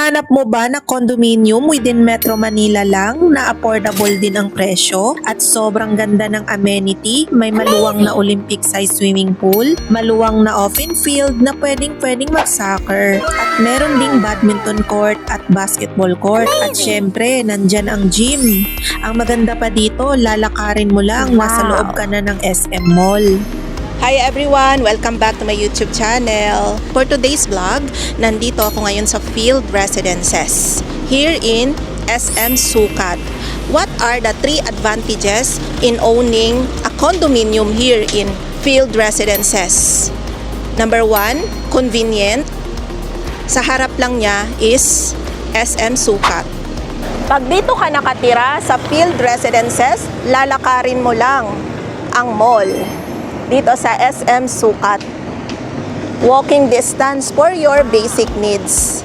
Hanap mo ba na condominium within Metro Manila lang na affordable din ang presyo at sobrang ganda ng amenity? May maluwang na Olympic size swimming pool, maluwang na open field na pwedeng pwedeng mag-soccer at meron ding badminton court at basketball court at syempre nandyan ang gym. Ang maganda pa dito, lalakarin mo lang, nasa Wow. loob ka na ng SM Mall. Hi everyone! Welcome back to my YouTube channel. For today's vlog, nandito ako ngayon sa Field Residences here in SM Sukat. What are the three advantages in owning a condominium here in Field Residences? Number one, convenient. Sa harap lang niya is SM Sukat. Pag dito ka nakatira sa Field Residences, lalakarin mo lang ang mall dito sa SM Sukat. Walking distance for your basic needs.